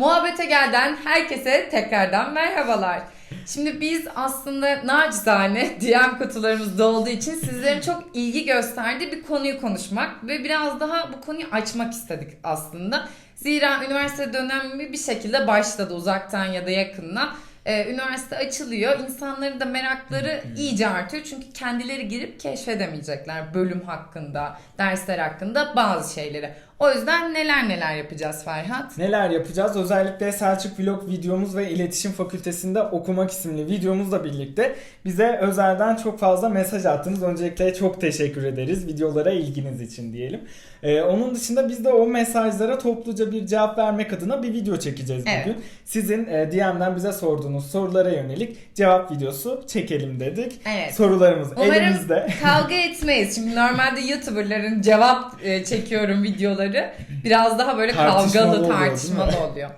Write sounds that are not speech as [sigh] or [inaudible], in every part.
Muhabbete gelden herkese tekrardan merhabalar. Şimdi biz aslında nacizane [laughs] DM kutularımızda olduğu için sizlerin çok ilgi gösterdiği bir konuyu konuşmak ve biraz daha bu konuyu açmak istedik aslında. Zira üniversite dönemi bir şekilde başladı uzaktan ya da yakından. Ee, üniversite açılıyor. İnsanların da merakları iyice artıyor. Çünkü kendileri girip keşfedemeyecekler bölüm hakkında, dersler hakkında bazı şeyleri. O yüzden neler neler yapacağız Ferhat? Neler yapacağız? Özellikle Selçuk Vlog videomuz ve İletişim Fakültesinde okumak isimli videomuzla birlikte bize özelden çok fazla mesaj attınız. Öncelikle çok teşekkür ederiz videolara ilginiz için diyelim. Ee, onun dışında biz de o mesajlara topluca bir cevap vermek adına bir video çekeceğiz Evet. bugün. Sizin e, DM'den bize sorduğunuz sorulara yönelik cevap videosu çekelim dedik. Evet. Sorularımız Umarım elimizde. kavga etmeyiz. Şimdi normalde YouTuber'ların cevap e, çekiyorum videoları. Biraz daha böyle kavgalı, oluyor, tartışmalı oluyor.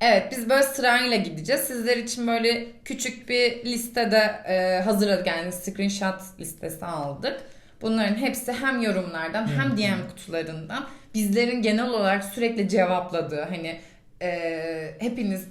Evet biz böyle sırayla gideceğiz. Sizler için böyle küçük bir listede e, hazırladık. Yani screenshot listesi aldık. Bunların hepsi hem yorumlardan hem DM kutularından bizlerin genel olarak sürekli cevapladığı hani e, hepiniz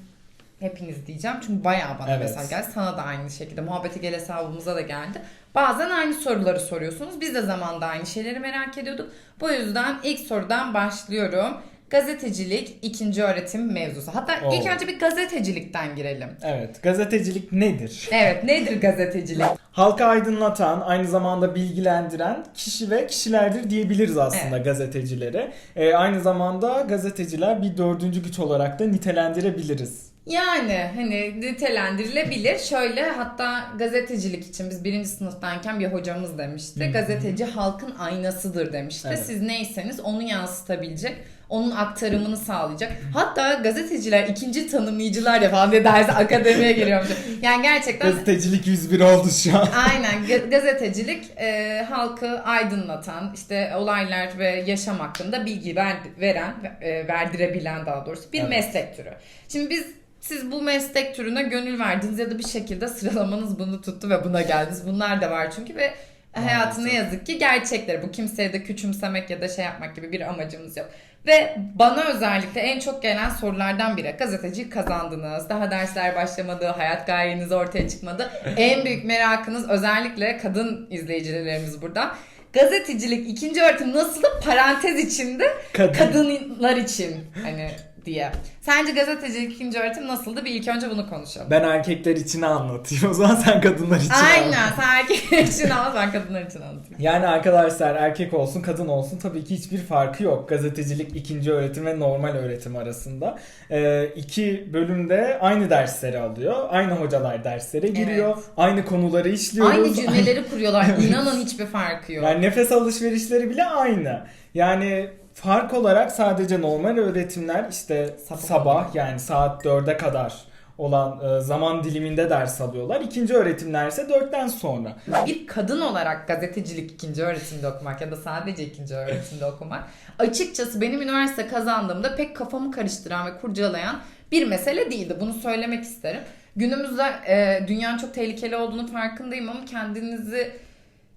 hepiniz diyeceğim çünkü bayağı bana Evet. mesaj geldi. Sana da aynı şekilde muhabbete gel hesabımıza da geldi. Bazen aynı soruları soruyorsunuz. Biz de zamanda aynı şeyleri merak ediyorduk. Bu yüzden ilk sorudan başlıyorum. Gazetecilik ikinci öğretim mevzusu. Hatta Oo. ilk önce bir gazetecilikten girelim. Evet. Gazetecilik nedir? Evet nedir gazetecilik? Halka aydınlatan, aynı zamanda bilgilendiren kişi ve kişilerdir diyebiliriz aslında Evet. gazetecilere. Ee, aynı zamanda gazeteciler bir dördüncü güç olarak da nitelendirebiliriz. Yani hani nitelendirilebilir. Şöyle hatta gazetecilik için biz birinci sınıftayken bir hocamız demişti. Gazeteci halkın aynasıdır demişti. Evet. Siz neyseniz onu yansıtabilecek. Onun aktarımını sağlayacak. Hatta gazeteciler ikinci tanımlayıcılar ya falan diye derse akademiye giriyormuş. Yani gerçekten Gazetecilik 101 oldu şu an. [laughs] Aynen Ga- gazetecilik e, halkı aydınlatan işte olaylar ve yaşam hakkında bilgi ver, veren e, verdirebilen daha doğrusu bir Evet. meslek türü. Şimdi biz siz bu meslek türüne gönül verdiniz ya da bir şekilde sıralamanız bunu tuttu ve buna geldiniz. Bunlar da var çünkü ve hayatı ne yazık ki gerçekleri. Bu kimseye de küçümsemek ya da şey yapmak gibi bir amacımız yok. Ve bana özellikle en çok gelen sorulardan biri gazeteci kazandınız. Daha dersler başlamadı, hayat gayeniz ortaya çıkmadı. En büyük merakınız özellikle kadın izleyicilerimiz burada. Gazetecilik ikinci öğretim nasıldı? Parantez içinde Kadın. kadınlar için hani diye. Sence gazetecilik ikinci öğretim nasıldı? Bir ilk önce bunu konuşalım. Ben erkekler için anlatayım. O zaman sen kadınlar için anlat. Aynen. Sen erkekler [laughs] için anlat, ben kadınlar için anlatayım. Yani arkadaşlar erkek olsun kadın olsun tabii ki hiçbir farkı yok. Gazetecilik ikinci öğretim ve normal öğretim arasında. Ee, iki bölümde aynı dersleri alıyor. Aynı hocalar derslere giriyor. Evet. Aynı konuları işliyoruz. Aynı [laughs] cümleleri kuruyorlar. İnanın hiçbir farkı yok. Yani nefes alışverişleri bile aynı. Yani fark olarak sadece normal öğretimler işte Sabah. sabah, yani saat 4'e kadar olan e, zaman diliminde ders alıyorlar. İkinci öğretimler ise 4'ten sonra. bir kadın olarak gazetecilik ikinci öğretimde okumak ya da sadece ikinci öğretimde [laughs] okumak açıkçası benim üniversite kazandığımda pek kafamı karıştıran ve kurcalayan bir mesele değildi. Bunu söylemek isterim. Günümüzde e, dünyanın çok tehlikeli olduğunu farkındayım ama kendinizi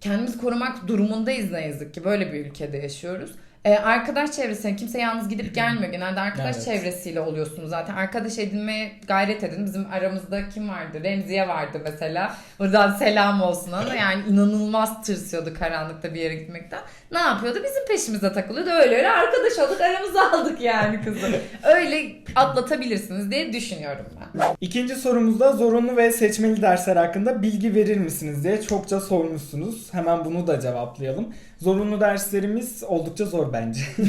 kendimizi korumak durumundayız ne yazık ki. Böyle bir ülkede yaşıyoruz. Ee, arkadaş çevresi, kimse yalnız gidip gelmiyor. Genelde arkadaş Evet. çevresiyle oluyorsunuz zaten. Arkadaş edinmeye gayret edin. Bizim aramızda kim vardı? Remziye vardı mesela. Buradan selam olsun ona. [laughs] Yani inanılmaz tırsıyordu karanlıkta bir yere gitmekten. Ne yapıyordu? Bizim peşimize takılıyordu. Öyle öyle arkadaş olduk. Aramıza aldık yani kızı. Öyle atlatabilirsiniz diye düşünüyorum ben. İkinci sorumuzda zorunlu ve seçmeli dersler hakkında bilgi verir misiniz diye çokça sormuşsunuz. Hemen bunu da cevaplayalım. Zorunlu derslerimiz oldukça zor bence. [laughs]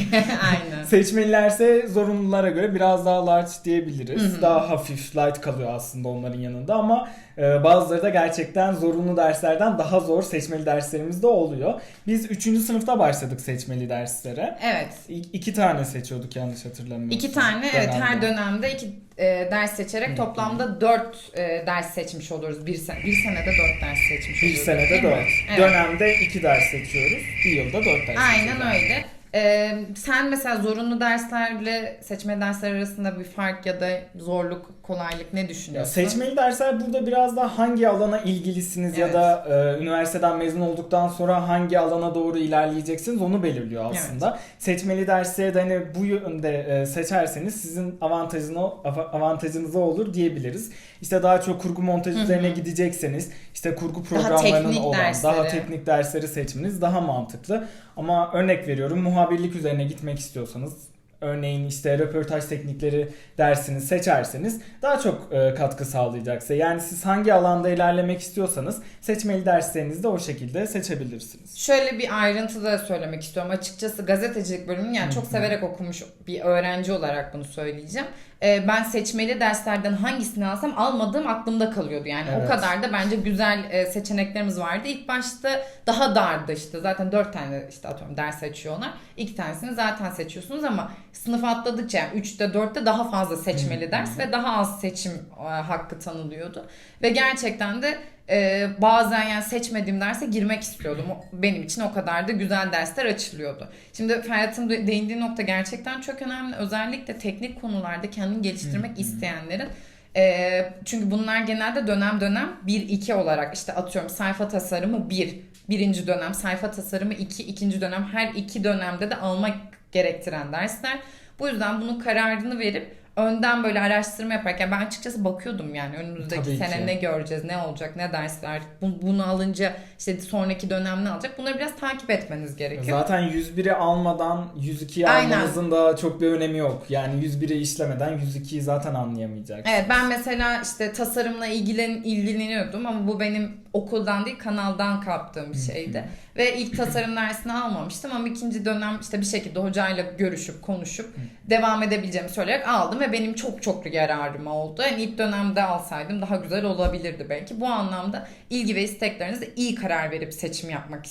Aynen. Seçmelilerse zorunlulara göre biraz daha large diyebiliriz. Hı hı. Daha hafif, light kalıyor aslında onların yanında ama bazıları da gerçekten zorunlu derslerden daha zor seçmeli derslerimiz de oluyor. Biz 3. sınıfta başladık seçmeli derslere. Evet. İ- iki tane seçiyorduk yanlış hatırlamıyorsam. İki tane evet her Dönemde. dönemde iki e, ders seçerek Hı. toplamda dört e, ders seçmiş oluruz. Bir, sen bir senede dört ders seçmiş Bir oluruz. senede değil mi? dört. Evet. Dönemde iki ders seçiyoruz. Bir yılda dört ders Aynen seçiyoruz. öyle. Ee, sen mesela zorunlu derslerle seçmeli dersler arasında bir fark ya da zorluk, kolaylık ne Ya düşünüyorsun? seçmeli dersler burada biraz da hangi alana ilgilisiniz ya Evet. da e, üniversiteden mezun olduktan sonra hangi alana doğru ilerleyeceksiniz onu belirliyor aslında. Seçmeli dersleri de hani bu yönde e, seçerseniz sizin avantajına av- avantajınıza olur diyebiliriz. İşte daha çok kurgu montaj üzerine gidecekseniz işte kurgu Daha programlarının teknik olan dersleri. daha teknik dersleri seçmeniz daha mantıklı. Ama örnek veriyorum muhabirlik üzerine gitmek istiyorsanız örneğin işte röportaj teknikleri dersini seçerseniz daha çok e, katkı sağlayacak size. Yani siz hangi alanda ilerlemek istiyorsanız seçmeli derslerinizi de o şekilde seçebilirsiniz. Şöyle bir ayrıntı da söylemek istiyorum. Açıkçası gazetecilik bölümünü yani çok severek okumuş bir öğrenci olarak bunu söyleyeceğim. Ee, ben seçmeli derslerden hangisini alsam almadığım aklımda kalıyordu. Yani Evet. o kadar da bence güzel e, seçeneklerimiz vardı. İlk başta daha dardı işte. Zaten dört tane işte atıyorum ders seçiyorlar. İki tanesini zaten seçiyorsunuz ama sınıf atladıkça yani 3'te 4'te daha fazla seçmeli ders ve daha az seçim e, hakkı tanınıyordu. Ve gerçekten de e, bazen yani seçmediğim derse girmek istiyordum. Benim için o kadar da güzel dersler açılıyordu. Şimdi Ferhat'ın de- değindiği nokta gerçekten çok önemli. Özellikle teknik konularda kendini geliştirmek isteyenlerin e, çünkü bunlar genelde dönem dönem 1-2 olarak işte atıyorum sayfa tasarımı 1, birinci dönem sayfa tasarımı 2, ikinci dönem her iki dönemde de almak gerektiren dersler. Bu yüzden bunun kararını verip önden böyle araştırma yaparken ben açıkçası bakıyordum yani önümüzdeki Tabii sene ki. ne göreceğiz, ne olacak, ne dersler, bu- bunu alınca işte sonraki dönem ne alacak bunları biraz takip etmeniz gerekiyor. Zaten 101'i almadan 102'yi Aynen. almanızın da çok bir önemi yok. Yani 101'i işlemeden 102'yi zaten anlayamayacaksınız. Evet ben mesela işte tasarımla ilgilen, ilgileniyordum ama bu benim okuldan değil kanaldan kaptığım bir şeydi. Ve ilk tasarım dersini almamıştım ama ikinci dönem işte bir şekilde hocayla görüşüp konuşup devam edebileceğimi söyleyerek aldım ve benim çok çok yararıma oldu. Yani ilk dönemde alsaydım daha güzel olabilirdi belki. Bu anlamda ilgi ve isteklerinizde iyi karar verip seçim yapmak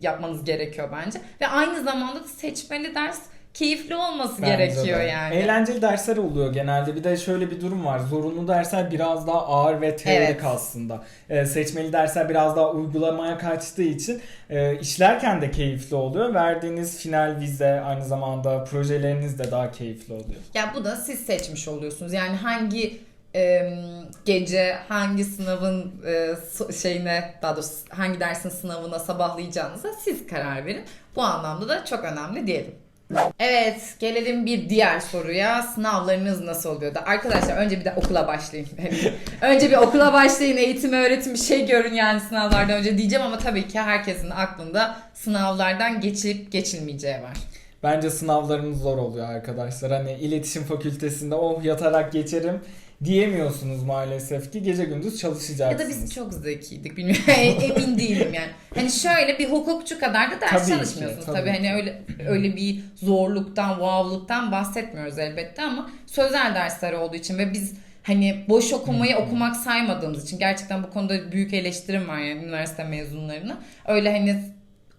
yapmanız gerekiyor bence. Ve aynı zamanda da seçmeli ders keyifli olması Bence gerekiyor de. yani. Eğlenceli dersler oluyor genelde. Bir de şöyle bir durum var. Zorunlu dersler biraz daha ağır ve teorik Evet. aslında. Ee, seçmeli dersler biraz daha uygulamaya kaçtığı için e, işlerken de keyifli oluyor. Verdiğiniz final vize aynı zamanda projeleriniz de daha keyifli oluyor. Ya bu da siz seçmiş oluyorsunuz. Yani hangi e, gece hangi sınavın e, şeyine daha doğrusu hangi dersin sınavına sabahlayacağınıza siz karar verin. Bu anlamda da çok önemli diyelim. Evet gelelim bir diğer soruya. Sınavlarınız nasıl oluyordu? Arkadaşlar önce bir de okula başlayın. [laughs] Önce bir okula başlayın, eğitim, öğretim bir şey görün yani sınavlardan önce diyeceğim ama tabii ki herkesin aklında sınavlardan geçip geçilmeyeceği var. Bence sınavlarımız zor oluyor arkadaşlar. Hani iletişim fakültesinde oh yatarak geçerim diyemiyorsunuz maalesef ki gece gündüz Ya çalışacaksınız. da biz çok zekiydik bilmiyorum [laughs] emin değilim yani. Hani şöyle bir hukukçu kadar da ders Tabii ki, çalışmıyorsunuz tabii tabii. ki. Hani öyle öyle bir zorluktan, wow'luktan bahsetmiyoruz elbette ama sözel dersler olduğu için ve biz hani boş okumayı hı. okumak saymadığımız için gerçekten bu konuda büyük eleştirim var yani üniversite mezunlarına. Öyle hani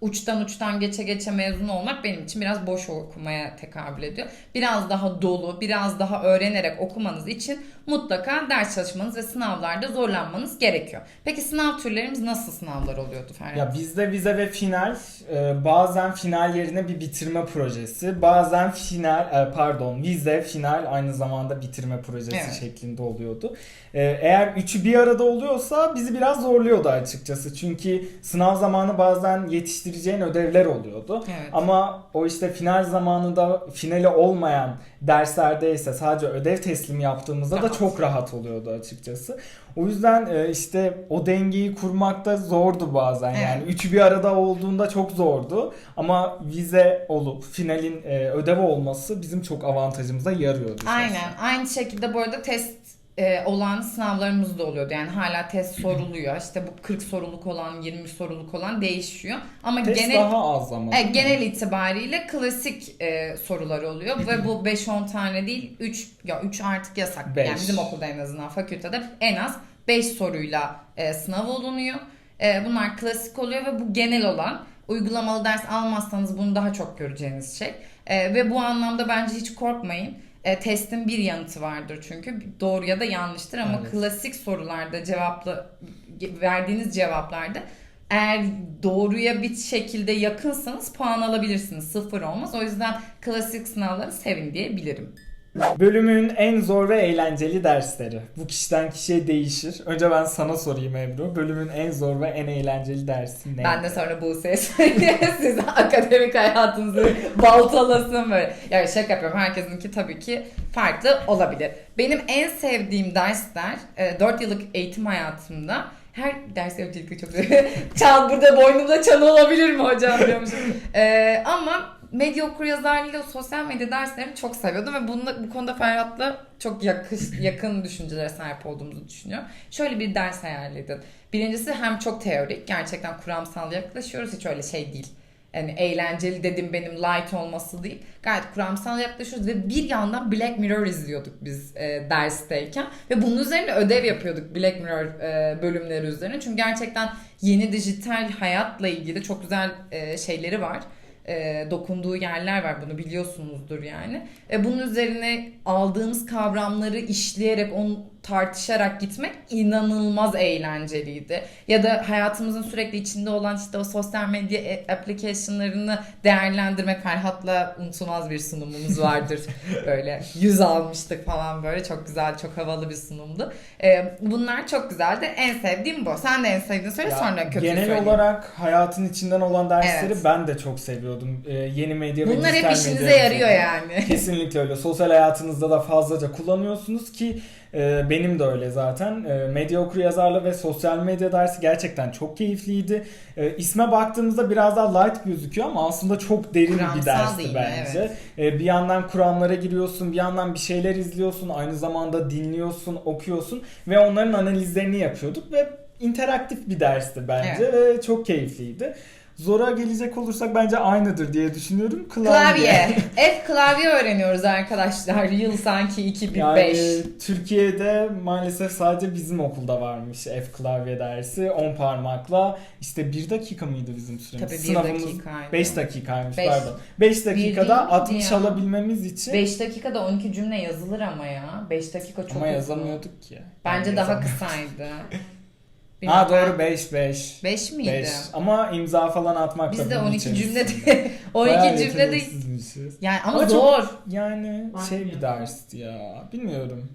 uçtan uçtan geçe geçe mezun olmak benim için biraz boş okumaya tekabül ediyor. Biraz daha dolu, biraz daha öğrenerek okumanız için mutlaka ders çalışmanız ve sınavlarda zorlanmanız gerekiyor. Peki sınav türlerimiz nasıl sınavlar oluyordu Ferhat? Ya bizde vize ve final e, bazen final yerine bir bitirme projesi, bazen final e, pardon vize final aynı zamanda bitirme projesi Evet. şeklinde oluyordu. E, Eğer üçü bir arada oluyorsa bizi biraz zorluyordu açıkçası. Çünkü sınav zamanı bazen yetiştireceğin ödevler oluyordu. Evet. Ama o işte final zamanında finali olmayan derslerde ise sadece ödev teslimi yaptığımızda da Rahat. çok rahat oluyordu açıkçası. O yüzden e, işte o dengeyi kurmakta zordu bazen. Evet. Yani üçü bir arada olduğunda çok zordu. Ama vize olup finalin e, ödev olması bizim çok avantajımıza yarıyordu. Aynen. Aynı şekilde bu arada test e, olan sınavlarımız da oluyordu. Yani hala test soruluyor. İşte bu 40 soruluk olan, 20 soruluk olan değişiyor. Ama Test genel daha az ama. E, genel itibariyle klasik e, sorular oluyor ve bu [laughs] 5-10 tane değil 3 ya 3 artık yasak. Beş. Yani bizim okulda en azından fakültede en az 5 soruyla e, sınav olunuyor. E, bunlar klasik oluyor ve bu genel olan uygulamalı ders almazsanız bunu daha çok göreceğiniz şey. E, ve bu anlamda bence hiç korkmayın. E, testin bir yanıtı vardır çünkü doğru ya da yanlıştır ama Evet. klasik sorularda cevaplı verdiğiniz cevaplarda eğer doğruya bir şekilde yakınsanız puan alabilirsiniz. Sıfır olmaz. O yüzden klasik sınavları sevin diyebilirim. Bölümün en zor ve eğlenceli dersleri. Bu kişiden kişiye değişir. Önce ben sana sorayım Ebru. Bölümün en zor ve en eğlenceli dersi ne? Ben de sonra Buse'ye söyleyeyim. [laughs] Size akademik hayatınızı baltalasın böyle. Yani şaka yapıyorum. Herkesinki tabii ki farklı olabilir. Benim en sevdiğim dersler 4 yıllık eğitim hayatımda her ders öncelikle çok [laughs] çal burada boynumda çan olabilir mi hocam diyormuşum. Ee, ama medya okuryazarlığıyla sosyal medya derslerini çok seviyordum ve bununla, bu konuda Ferhat'la çok yakış, yakın düşüncelere sahip olduğumuzu düşünüyorum. Şöyle bir ders hayal edin. Birincisi hem çok teorik, gerçekten kuramsal yaklaşıyoruz. Hiç öyle şey değil. Yani eğlenceli dedim benim light olması değil. Gayet kuramsal yaklaşıyoruz ve bir yandan Black Mirror izliyorduk biz e, dersteyken. Ve bunun üzerine ödev yapıyorduk Black Mirror e, bölümleri üzerine. Çünkü gerçekten yeni dijital hayatla ilgili çok güzel e, şeyleri var e, dokunduğu yerler var bunu biliyorsunuzdur yani. E, bunun üzerine aldığımız kavramları işleyerek onu tartışarak gitmek inanılmaz eğlenceliydi. Ya da hayatımızın sürekli içinde olan işte o sosyal medya e- application'larını değerlendirmek Ferhat'la unutulmaz bir sunumumuz vardır. [laughs] böyle yüz almıştık falan böyle çok güzel çok havalı bir sunumdu. E, bunlar çok güzeldi. En sevdiğim bu. Sen de en sevdiğini söyle Ya, sonra kötü Genel söyleyeyim. olarak hayatın içinden olan dersleri Evet. ben de çok seviyordum. Ee, yeni medya Bunlar hep işinize yarıyor yani. Kesinlikle öyle. Sosyal hayatınızda da fazlaca kullanıyorsunuz ki e, benim de öyle zaten. E, medya okuryazarlığı ve sosyal medya dersi gerçekten çok keyifliydi. E, isme baktığımızda biraz daha light gözüküyor ama aslında çok derin bir Kuramsal dersti değil bence. E, bir yandan kuramlara giriyorsun, bir yandan bir şeyler izliyorsun, aynı zamanda dinliyorsun, okuyorsun ve onların analizlerini yapıyorduk ve interaktif bir dersti bence ve çok keyifliydi. Zora gelecek olursak bence aynıdır diye düşünüyorum. Klavye. [laughs] F klavye öğreniyoruz arkadaşlar. Yıl sanki 2005. Yani Türkiye'de maalesef sadece bizim okulda varmış F klavye dersi 10 parmakla işte 1 dakika mıydı bizim süremiz? Tabii bir Sınavımız dakikaydı. 5 dakikaymış Beş. pardon. 5 dakikada değil 60 ya. alabilmemiz için 5 dakikada 12 cümle yazılır ama ya. 5 dakika çok ama uzun. yazamıyorduk ki. Bence Ben daha yazamıyordum. [laughs] kısaydı. Ha doğru 5 5. 5 miydi? 5. Ama imza falan atmak da Biz de bunun 12 içerisinde. cümlede 12 [laughs] Bayağı cümlede yeteneksizmişiz. yani ama, Ama çok- zor. Yani Var şey ya. bir dersti ya. Bilmiyorum.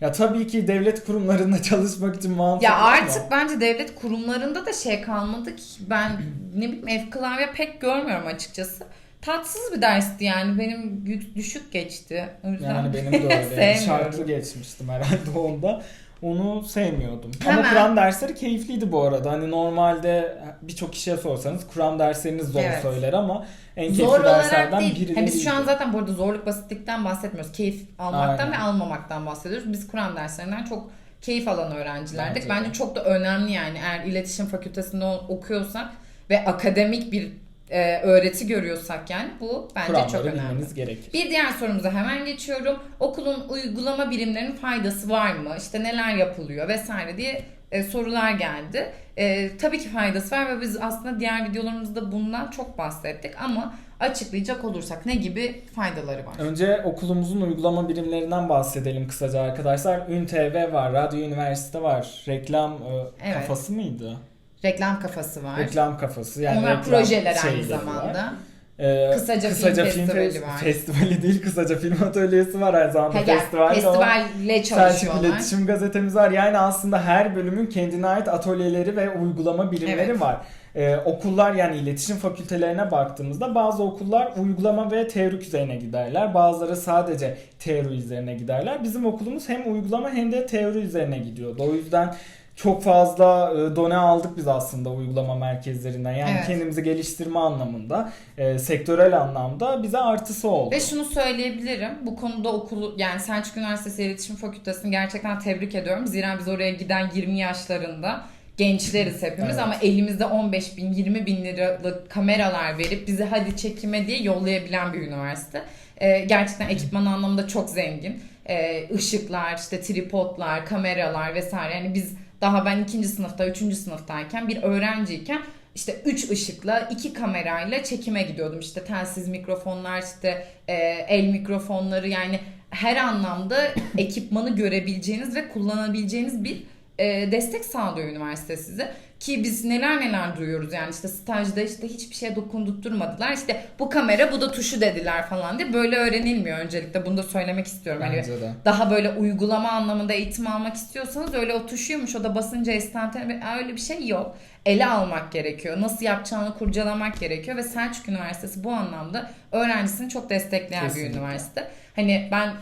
Ya tabii ki devlet kurumlarında [laughs] çalışmak için mantıklı Ya ama- artık bence devlet kurumlarında da şey kalmadı ki ben ne bileyim F klavye pek görmüyorum açıkçası. Tatsız bir dersti yani benim düşük geçti. O yüzden Yani benim de [laughs] öyle. Şartlı geçmiştim herhalde onda. Onu sevmiyordum. Ama Hemen. Kur'an dersleri keyifliydi bu arada. Hani normalde birçok kişiye sorsanız Kur'an dersleriniz zor Evet. söyler ama en Zor keyifli olarak derslerden değil. biri Ha, biz şu an zaten burada zorluk basitlikten bahsetmiyoruz. Keyif almaktan Aynen. ve almamaktan bahsediyoruz. Biz Kur'an derslerinden çok keyif alan öğrencilerdik. Bence Bence, çok da önemli yani eğer iletişim fakültesinde okuyorsak ve akademik bir e, öğreti görüyorsak yani bu bence çok Kur'anları önemli. gerekir. Bir diğer sorumuza hemen geçiyorum. Okulun uygulama birimlerinin faydası var mı? İşte neler yapılıyor vesaire diye e, sorular geldi. E, tabii ki faydası var ve biz aslında diğer videolarımızda bundan çok bahsettik ama açıklayacak olursak ne gibi faydaları var? Önce okulumuzun uygulama birimlerinden bahsedelim kısaca arkadaşlar. Ün TV var, Radyo Üniversite var, reklam e, Evet. kafası mıydı? Reklam kafası var. Reklam kafası yani Onlar reklam projeler aynı şeyleri var. zamanda. Ee, Kısaca Film Festivali Fe- var. Festivali değil, kısaca film atölyesi var aynı zamanda Ha, festival. festivalle çalışıyorlar. İletişim Gazetemiz var. Yani aslında her bölümün kendine ait atölyeleri ve uygulama birimleri Evet. var. Ee, okullar yani iletişim fakültelerine baktığımızda bazı okullar uygulama ve teorik üzerine giderler. Bazıları sadece teori üzerine giderler. Bizim okulumuz hem uygulama hem de teori üzerine gidiyordu. O yüzden çok fazla e, done aldık biz aslında uygulama merkezlerinden. Yani Evet. kendimizi geliştirme anlamında, e, sektörel anlamda bize artısı oldu. Ve şunu söyleyebilirim. Bu konuda okulu yani Selçuk Üniversitesi İletişim Fakültesini gerçekten tebrik ediyorum. Zira biz oraya giden 20 yaşlarında gençleriz hepimiz Evet. ama elimizde 15 bin 20 bin liralık kameralar verip bizi hadi çekime diye yollayabilen bir üniversite. Ee, gerçekten ekipman anlamında çok zengin. Ee, ışıklar, işte tripodlar, kameralar vesaire. Yani biz daha ben ikinci sınıfta, üçüncü sınıftayken bir öğrenciyken işte üç ışıkla, iki kamerayla çekime gidiyordum. İşte telsiz mikrofonlar, işte e, el mikrofonları yani her anlamda ekipmanı görebileceğiniz ve kullanabileceğiniz bir e, destek sağlıyor üniversite size. Ki biz neler neler duyuyoruz yani işte stajda işte hiçbir şeye dokundurtmadılar. İşte bu kamera bu da tuşu dediler falan diye böyle öğrenilmiyor öncelikle. Bunu da söylemek istiyorum. Hani Bence de. daha böyle uygulama anlamında eğitim almak istiyorsanız öyle o tuşuymuş o da basınca esnantane öyle bir şey yok. Ele almak gerekiyor. Nasıl yapacağını kurcalamak gerekiyor ve Selçuk Üniversitesi bu anlamda öğrencisini çok destekleyen Kesinlikle. bir üniversite. Hani ben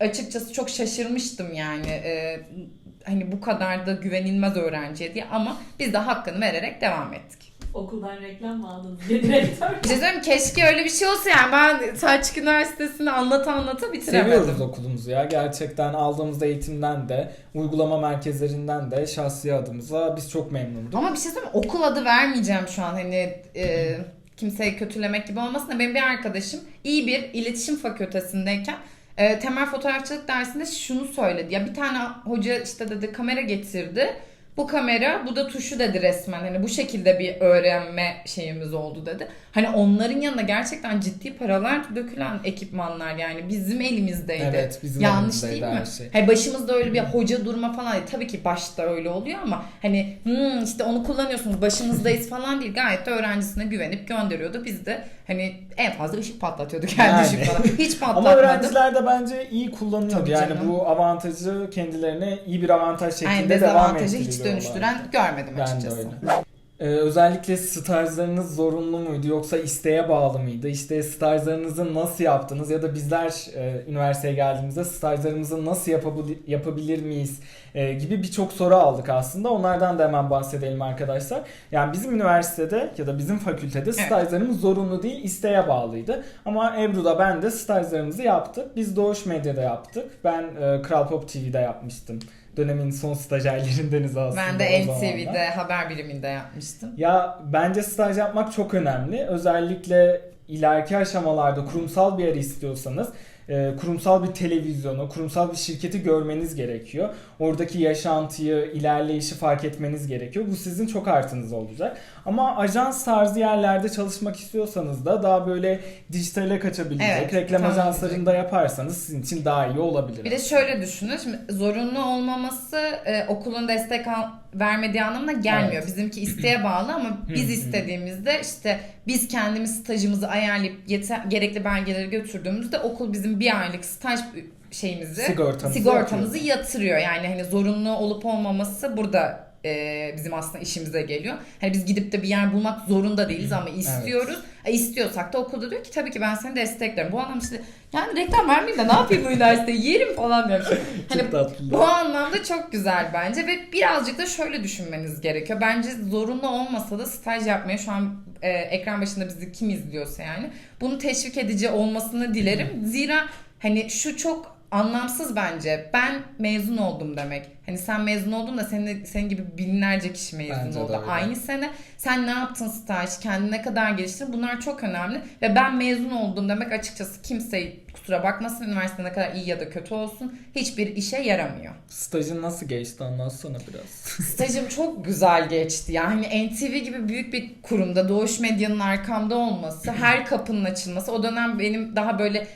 açıkçası çok şaşırmıştım yani e, hani bu kadar da güvenilmez öğrenciye diye ama biz de hakkını vererek devam ettik. Okuldan reklam mı aldınız diye direktör. Bir şey söyleyeyim mi? keşke öyle bir şey olsa yani ben Selçuk Üniversitesi'ni anlata anlata bitiremedim. Seviyoruz okulumuzu ya. Gerçekten aldığımız eğitimden de, uygulama merkezlerinden de şahsi adımıza biz çok memnunduk. Ama bir şey söyleyeyim mi? Okul adı vermeyeceğim şu an hani e, kimseyi kötülemek gibi olmasın da benim bir arkadaşım iyi bir iletişim fakültesindeyken e, temel fotoğrafçılık dersinde şunu söyledi. Ya bir tane hoca işte dedi kamera getirdi. Bu kamera, bu da tuşu dedi resmen. Hani bu şekilde bir öğrenme şeyimiz oldu dedi. Hani onların yanında gerçekten ciddi paralar dökülen ekipmanlar yani bizim elimizdeydi. Evet, bizim Yanlış elimizdeydi değil mi? şey. Hani başımızda öyle bir hoca durma falan değil. Tabii ki başta öyle oluyor ama hani hmm, işte onu kullanıyorsunuz başınızdayız falan değil. Gayet de öğrencisine güvenip gönderiyordu. Biz de hani en fazla ışık patlatıyorduk [laughs] yani, Yani. ışık falan. Hiç Ama patlatmadı. öğrenciler de bence iyi kullanıyordu. Tabii yani canım. bu avantajı kendilerine iyi bir avantaj şeklinde Aynı devam dezavantajı hiç ettiriyorlar. dönüştüren görmedim Ben de açıkçası. öyle. Ee, özellikle stajlarınız zorunlu muydu yoksa isteğe bağlı mıydı? İşte stajlarınızı nasıl yaptınız ya da bizler e, üniversiteye geldiğimizde stajlarımızı nasıl yapabil- yapabilir miyiz e, gibi birçok soru aldık aslında. Onlardan da hemen bahsedelim arkadaşlar. Yani bizim üniversitede ya da bizim fakültede stajlarımız zorunlu değil, isteğe bağlıydı. Ama Ebru'da ben de stajlarımızı yaptık. Biz Doğuş Medya'da yaptık. Ben e, Kral Pop TV'de yapmıştım. Dönemin son stajyerlerindeniz aslında. Ben de. NTV'de haber biriminde yapmıştım. Ya bence staj yapmak çok önemli. Özellikle ileriki aşamalarda kurumsal bir yer istiyorsanız e, kurumsal bir televizyonu, kurumsal bir şirketi görmeniz gerekiyor. Oradaki yaşantıyı, ilerleyişi fark etmeniz gerekiyor. Bu sizin çok artınız olacak. Ama ajans tarzı yerlerde çalışmak istiyorsanız da daha böyle dijitale kaçabilecek, Evet, reklam ajanslarında yaparsanız sizin için daha iyi olabilir. Bir de şöyle düşünün. Şimdi zorunlu olmaması e, okulun destek al- vermediği anlamına gelmiyor. Evet. Bizimki isteğe bağlı ama biz istediğimizde işte biz kendimiz stajımızı ayarlayıp yeter, gerekli belgeleri götürdüğümüzde okul bizim bir aylık staj şeyimizi Sigortamızı sigortamızı yatırıyor. Yani hani zorunlu olup olmaması burada e, bizim aslında işimize geliyor. Hani biz gidip de bir yer bulmak zorunda değiliz ama istiyoruz. E, istiyorsak da okulda diyor ki tabii ki ben seni desteklerim. Bu anlamda işte yani reklam vermeyeyim de ne yapayım bu üniversiteyi yerim falan diyor. [laughs] Hani tatlı. bu anlamda çok güzel bence ve birazcık da şöyle düşünmeniz gerekiyor. Bence zorunlu olmasa da staj yapmaya şu an e, ekran başında bizi kim izliyorsa yani bunu teşvik edici olmasını dilerim. Zira hani şu çok anlamsız bence. Ben mezun oldum demek. Hani sen mezun oldun da senin, senin gibi binlerce kişi mezun Bence oldu. Aynı sene sen ne yaptın staj, kendini ne kadar geliştirdin bunlar çok önemli. Ve ben mezun oldum demek açıkçası kimseyi kusura bakmasın üniversite ne kadar iyi ya da kötü olsun hiçbir işe yaramıyor. Stajın nasıl geçti anlatsana biraz. [laughs] Stajım çok güzel geçti. Yani NTV gibi büyük bir kurumda Doğuş Medya'nın arkamda olması, her kapının açılması. O dönem benim daha böyle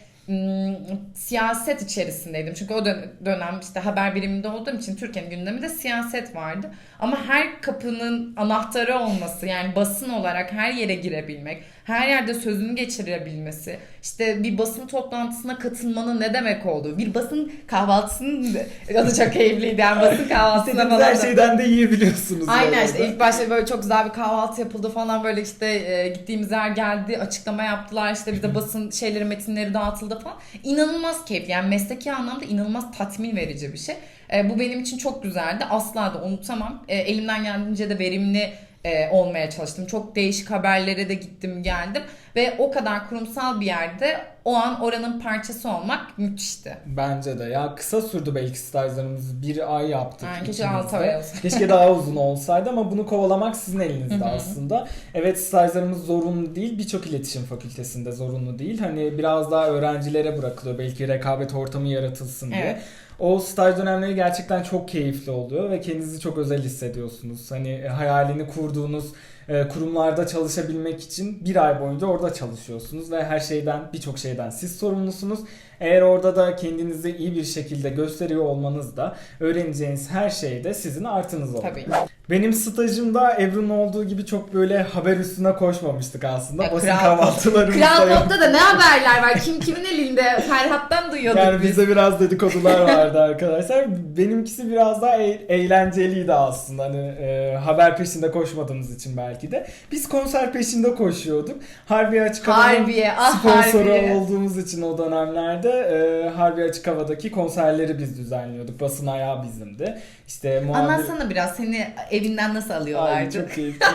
siyaset içerisindeydim. Çünkü o dön- dönem işte haber biriminde olduğum için Türkiye'nin gündeminde siyaset vardı. Ama her kapının anahtarı olması yani basın olarak her yere girebilmek, her yerde sözünü geçirebilmesi, işte bir basın toplantısına katılmanın ne demek olduğu, bir basın kahvaltısının [laughs] adı çok keyifliydi yani basın kahvaltısına her falan da- şeyden de yiyebiliyorsunuz. Aynen işte ilk başta böyle çok güzel bir kahvaltı yapıldı falan böyle işte e, gittiğimiz yer geldi açıklama yaptılar işte bize basın şeyleri metinleri dağıtıldı falan. İnanılmaz keyifli yani mesleki anlamda inanılmaz tatmin verici bir şey. E, bu benim için çok güzeldi asla da unutamam. E, elimden geldiğince de verimli e, olmaya çalıştım. Çok değişik haberlere de gittim geldim ve o kadar kurumsal bir yerde o an oranın parçası olmak müthişti. Bence de ya kısa sürdü belki stajlarımız bir ay yaptık. Yani keşke ikimiz altı de. ay olsa. Keşke daha uzun olsaydı ama bunu kovalamak sizin elinizde aslında. Evet stajlarımız zorunlu değil birçok iletişim fakültesinde zorunlu değil. Hani biraz daha öğrencilere bırakılıyor belki rekabet ortamı yaratılsın diye. Evet. O staj dönemleri gerçekten çok keyifli oluyor ve kendinizi çok özel hissediyorsunuz. Hani e, hayalini kurduğunuz e, kurumlarda çalışabilmek için bir ay boyunca orada çalışıyorsunuz ve her şeyden birçok şeyden siz sorumlusunuz Eğer orada da kendinizi iyi bir şekilde gösteriyor olmanız da öğreneceğiniz her şey de sizin artınız olur. Tabii. Benim stajımda Ebru'nun olduğu gibi çok böyle haber üstüne koşmamıştık aslında. Ya Basın kral- kahvaltılarımızda Kral. Pop'ta da ne haberler var? Kim kimin elinde? Ferhat'tan duyuyorduk Yani biz. bizde biraz dedikodular vardı arkadaşlar. Benimkisi biraz daha e- eğlenceliydi aslında. Hani e, haber peşinde koşmadığımız için belki de. Biz konser peşinde koşuyorduk. Harbi Açık Harbiye, ah sponsoru Harbiye. olduğumuz için o dönemlerde e, Harbi Açık Hava'daki konserleri biz düzenliyorduk. Basın ayağı bizimdi. İşte muhabir... Anlatsana biraz seni evinden nasıl Ay alıyorlardı? çok keyifli.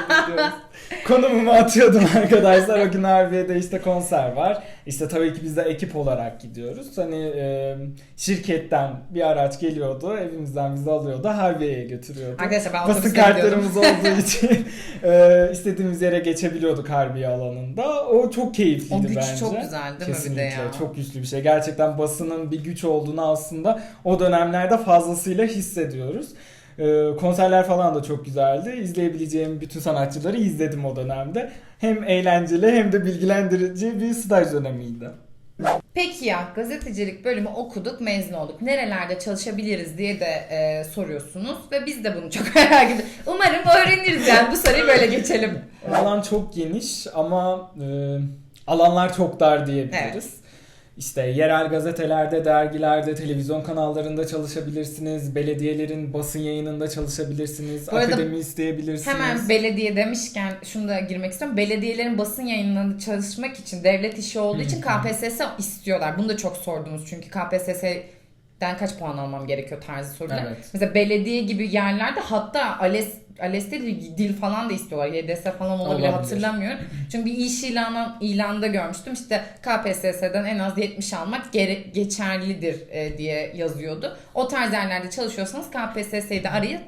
Konumumu atıyordum [laughs] arkadaşlar. O gün Harbiye'de işte konser var. İşte tabii ki biz de ekip olarak gidiyoruz. Hani e, şirketten bir araç geliyordu. Evimizden bizi alıyordu. Harbiye'ye götürüyordu. Arkadaşlar ben Basın kartlarımız olduğu [laughs] için e, istediğimiz yere geçebiliyorduk Harbiye alanında. O çok keyifliydi O güç bence. çok güzel değil mi bir de Kesinlikle ya? çok güçlü bir şey. Gerçekten basının bir güç olduğunu aslında o dönemlerde fazlasıyla hissediyoruz. Ee, konserler falan da çok güzeldi. İzleyebileceğim bütün sanatçıları izledim o dönemde. Hem eğlenceli hem de bilgilendirici bir staj dönemiydi. Peki ya gazetecilik bölümü okuduk, mezun olduk. Nerelerde çalışabiliriz diye de e, soruyorsunuz ve biz de bunu çok [laughs] merak ediyoruz. Umarım öğreniriz yani bu soruyu böyle geçelim. Alan çok geniş ama e, alanlar çok dar diyebiliriz. İşte yerel gazetelerde, dergilerde, televizyon kanallarında çalışabilirsiniz. Belediyelerin basın yayınında çalışabilirsiniz. Bu Akademi isteyebilirsiniz. Hemen belediye demişken şunu da girmek istiyorum. Belediyelerin basın yayınlarında çalışmak için devlet işi olduğu için KPSS istiyorlar. Bunu da çok sordunuz çünkü KPSS'den kaç puan almam gerekiyor tarzı sorular. Evet. Mesela belediye gibi yerlerde hatta ALES ALES değil dil falan da istiyorlar. YDS falan olabilir, Olabilir. hatırlamıyorum. Çünkü bir iş ilanı, ilanda görmüştüm. İşte KPSS'den en az 70 almak gere- geçerlidir e, diye yazıyordu. O tarz yerlerde çalışıyorsanız KPSS'yi de arayıp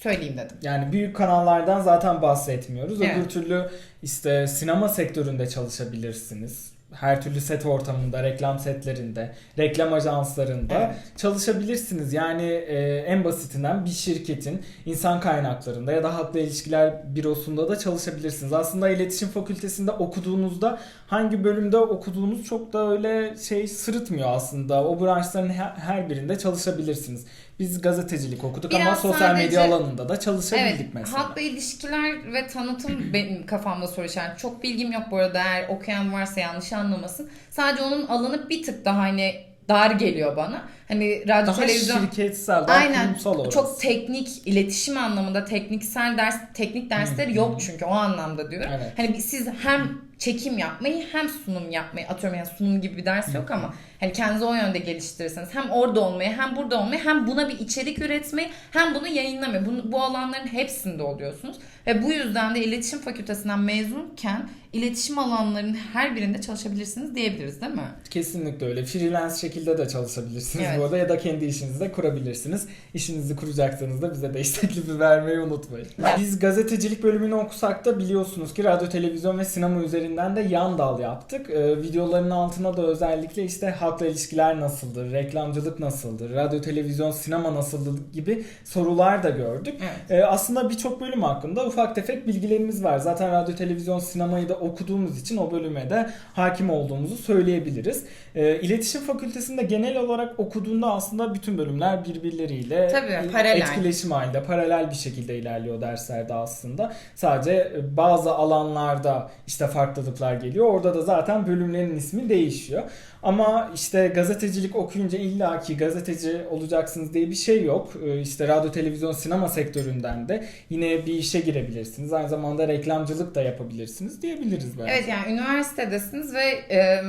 söyleyeyim dedim. Yani büyük kanallardan zaten bahsetmiyoruz. Evet. Öbür türlü işte sinema sektöründe çalışabilirsiniz. Her türlü set ortamında, reklam setlerinde, reklam ajanslarında Evet. çalışabilirsiniz. Yani e, en basitinden bir şirketin insan kaynaklarında ya da halkla ilişkiler bürosunda da çalışabilirsiniz. Aslında iletişim fakültesinde okuduğunuzda hangi bölümde okuduğunuz çok da öyle şey sırıtmıyor aslında. O branşların her, her birinde çalışabilirsiniz. Biz gazetecilik okuduk ama Biraz sosyal medya sadece- alanında da çalışabildik Evet, mesela. halkla ilişkiler ve tanıtım [clears throat] benim kafamda soru işareti. Çok bilgim yok bu arada eğer okuyan varsa yanlış anlamasın. Sadece onun alanı bir tık daha hani dar geliyor bana. Hani radyo Daha televizyon şirketsel, daha Aynen. kurumsal orası. çok teknik iletişim anlamında tekniksel ders teknik dersleri yok çünkü o anlamda diyorum. Evet. Hani siz hem çekim yapmayı hem sunum yapmayı atıyorum yani sunum gibi bir ders yok ama hani kendinizi o yönde geliştirirseniz hem orada olmayı hem burada olmayı hem buna bir içerik üretmeyi hem bunu yayınlamayı bu, bu alanların hepsinde oluyorsunuz. Ve bu yüzden de iletişim fakültesinden mezunken iletişim alanlarının her birinde çalışabilirsiniz diyebiliriz değil mi? Kesinlikle öyle. Freelance şekilde de çalışabilirsiniz Evet. Arada ya da kendi işinizi de kurabilirsiniz. İşinizi kuracaksanız da bize de iş teklifi vermeyi unutmayın. Biz gazetecilik bölümünü okusak da biliyorsunuz ki radyo, televizyon ve sinema üzerinden de yan dal yaptık. Ee, videoların altına da özellikle işte halkla ilişkiler nasıldır, reklamcılık nasıldır, radyo, televizyon, sinema nasıldır gibi sorular da gördük. Evet. Ee, aslında birçok bölüm hakkında ufak tefek bilgilerimiz var. Zaten radyo, televizyon, sinemayı da okuduğumuz için o bölüme de hakim olduğumuzu söyleyebiliriz. Ee, İletişim Fakültesinde genel olarak okuduğunda aslında bütün bölümler birbirleriyle Tabii, paralel. etkileşim halinde, paralel bir şekilde ilerliyor derslerde aslında. Sadece e, bazı alanlarda işte farklılıklar geliyor. Orada da zaten bölümlerin ismi değişiyor. Ama işte gazetecilik okuyunca illaki gazeteci olacaksınız diye bir şey yok. Ee, İşte radyo, televizyon, sinema sektöründen de yine bir işe girebilirsiniz. Aynı zamanda reklamcılık da yapabilirsiniz diyebiliriz belki. Evet yani üniversitedesiniz ve e,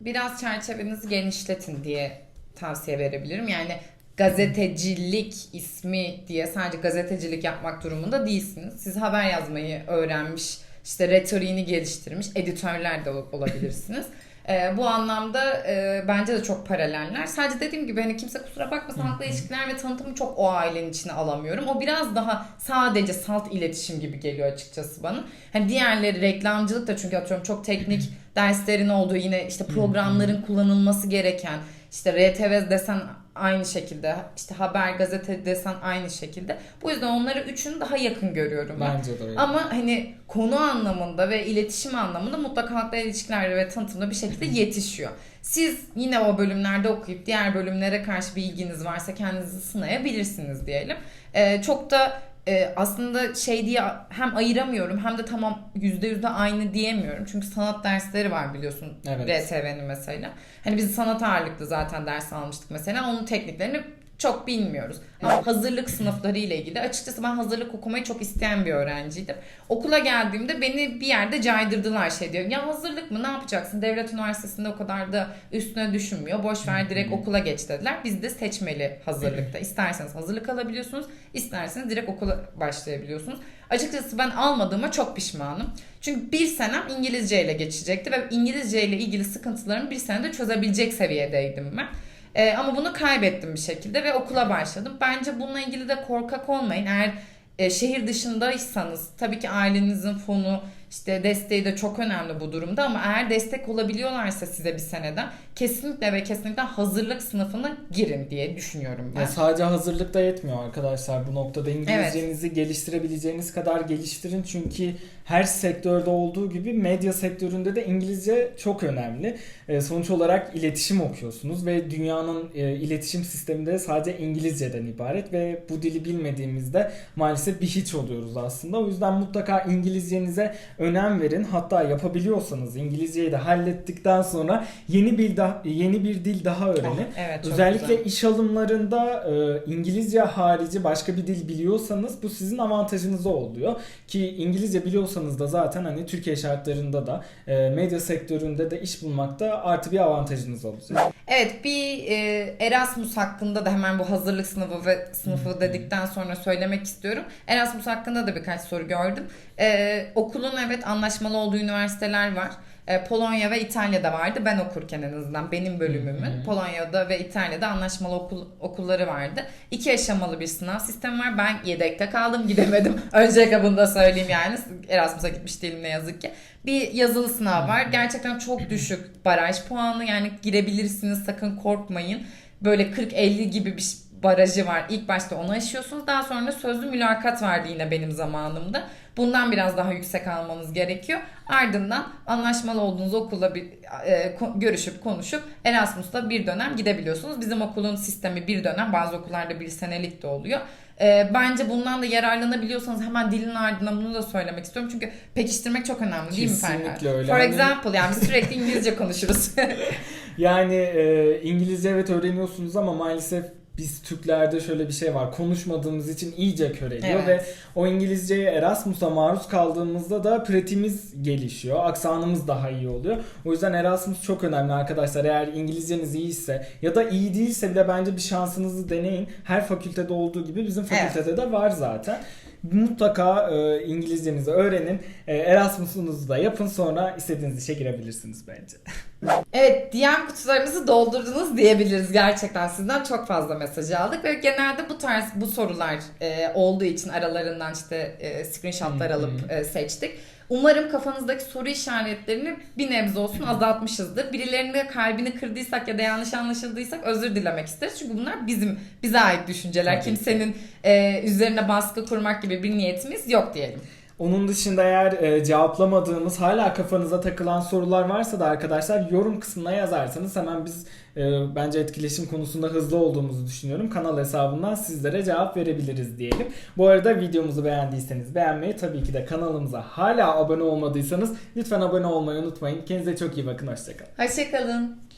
biraz çerçevenizi genişletin diye tavsiye verebilirim. Yani gazetecilik ismi diye sadece gazetecilik yapmak durumunda değilsiniz. Siz haber yazmayı öğrenmiş, işte retoriğini geliştirmiş editörler de ol- olabilirsiniz. [laughs] E, bu anlamda e, bence de çok paraleller. Sadece dediğim gibi hani kimse kusura bakmasın halkla ilişkiler ve tanıtımı çok o ailenin içine alamıyorum. O biraz daha sadece salt iletişim gibi geliyor açıkçası bana. Hani diğerleri reklamcılık da çünkü atıyorum çok teknik [clears throat] derslerin olduğu yine işte programların kullanılması gereken işte RTV desen aynı şekilde. işte haber, gazete desen aynı şekilde. Bu yüzden onları üçünü daha yakın görüyorum ben. Bence de öyle. Ama hani konu anlamında ve iletişim anlamında mutlaka halkla ilişkiler ve tanıtımda bir şekilde yetişiyor. Siz yine o bölümlerde okuyup diğer bölümlere karşı bir ilginiz varsa kendinizi sınayabilirsiniz diyelim. Ee, çok da e, aslında şey diye hem ayıramıyorum hem de tamam yüzde yüzde aynı diyemiyorum. Çünkü sanat dersleri var biliyorsun Evet. RTV'nin mesela. Hani biz sanat ağırlıklı zaten ders almıştık mesela. Onun tekniklerini çok bilmiyoruz. Ama hazırlık sınıfları ile ilgili açıkçası ben hazırlık okumayı çok isteyen bir öğrenciydim. Okula geldiğimde beni bir yerde caydırdılar şey diyor. Ya hazırlık mı ne yapacaksın? Devlet üniversitesinde o kadar da üstüne düşünmüyor. Boş ver direkt okula geç dediler. Biz de seçmeli hazırlıkta. İsterseniz hazırlık alabiliyorsunuz. isterseniz direkt okula başlayabiliyorsunuz. Açıkçası ben almadığıma çok pişmanım. Çünkü bir senem İngilizce ile geçecekti ve İngilizce ile ilgili sıkıntılarımı bir senede çözebilecek seviyedeydim ben. Ee, ama bunu kaybettim bir şekilde ve okula başladım. Bence bununla ilgili de korkak olmayın. Eğer e, şehir dışındaysanız tabii ki ailenizin fonu işte desteği de çok önemli bu durumda ama eğer destek olabiliyorlarsa size bir seneden kesinlikle ve kesinlikle hazırlık sınıfına girin diye düşünüyorum ben. Ya sadece hazırlıkta yetmiyor arkadaşlar bu noktada İngilizcenizi geliştirebileceğiniz kadar geliştirin çünkü her sektörde olduğu gibi medya sektöründe de İngilizce çok önemli. Ee, sonuç olarak iletişim okuyorsunuz ve dünyanın e, iletişim sistemi de sadece İngilizceden ibaret ve bu dili bilmediğimizde maalesef bir hiç oluyoruz aslında. O yüzden mutlaka İngilizcenize önem verin. Hatta yapabiliyorsanız İngilizceyi de hallettikten sonra yeni bir da, yeni bir dil daha öğrenin. Oh, evet, Özellikle güzel. iş alımlarında e, İngilizce harici başka bir dil biliyorsanız bu sizin avantajınız oluyor. Ki İngilizce biliyorsanız da zaten hani Türkiye şartlarında da e, medya sektöründe de iş bulmakta artı bir avantajınız olacak. Evet bir e, Erasmus hakkında da hemen bu hazırlık sınıfı ve sınıfı dedikten sonra söylemek istiyorum. Erasmus hakkında da birkaç soru gördüm. E, okulun evet anlaşmalı olduğu üniversiteler var. E, Polonya ve İtalya'da vardı. Ben okurken en azından benim bölümümün hı. Polonya'da ve İtalya'da anlaşmalı okul, okulları vardı. İki aşamalı bir sınav sistemi var. Ben yedekte kaldım [laughs] gidemedim. Öncelikle bunu da söyleyeyim yani. Erasmus'a gitmiş değilim ne yazık ki. Bir yazılı sınav var. Gerçekten çok düşük baraj puanı. Yani girebilirsiniz sakın korkmayın. Böyle 40-50 gibi bir barajı var. İlk başta onu aşıyorsunuz. Daha sonra sözlü mülakat vardı yine benim zamanımda. Bundan biraz daha yüksek almanız gerekiyor. Ardından anlaşmalı olduğunuz okulla bir e, görüşüp konuşup Erasmus'ta bir dönem gidebiliyorsunuz. Bizim okulun sistemi bir dönem bazı okullarda bir senelik de oluyor. E, bence bundan da yararlanabiliyorsanız hemen dilin ardından bunu da söylemek istiyorum. Çünkü pekiştirmek çok önemli değil mi Ferhat? Kesinlikle öyle. For example yani biz sürekli [laughs] İngilizce konuşuruz. Yani e, İngilizce evet öğreniyorsunuz ama maalesef biz Türklerde şöyle bir şey var. Konuşmadığımız için iyice köreliyor Evet. ve o İngilizceye Erasmus'a maruz kaldığımızda da pratiğimiz gelişiyor. Aksanımız daha iyi oluyor. O yüzden Erasmus çok önemli arkadaşlar. Eğer İngilizceniz iyiyse ya da iyi değilse bile bence bir şansınızı deneyin. Her fakültede olduğu gibi bizim fakültede de var zaten. Mutlaka e, İngilizcenizi öğrenin. E, Erasmus'unuzu da yapın sonra istediğiniz işe girebilirsiniz bence. [laughs] Evet DM kutularımızı doldurdunuz diyebiliriz gerçekten sizden çok fazla mesaj aldık ve genelde bu tarz bu sorular e, olduğu için aralarından işte e, screenshotlar alıp e, seçtik. Umarım kafanızdaki soru işaretlerini bir nebze olsun azaltmışızdır. Birilerinin de kalbini kırdıysak ya da yanlış anlaşıldıysak özür dilemek isteriz. Çünkü bunlar bizim bize ait düşünceler. Kimsenin e, üzerine baskı kurmak gibi bir niyetimiz yok diyelim. Onun dışında eğer e, cevaplamadığımız hala kafanıza takılan sorular varsa da arkadaşlar yorum kısmına yazarsanız hemen biz e, bence etkileşim konusunda hızlı olduğumuzu düşünüyorum. Kanal hesabından sizlere cevap verebiliriz diyelim. Bu arada videomuzu beğendiyseniz beğenmeyi tabii ki de kanalımıza hala abone olmadıysanız lütfen abone olmayı unutmayın. Kendinize çok iyi bakın. Hoşçakalın. Hoşçakalın.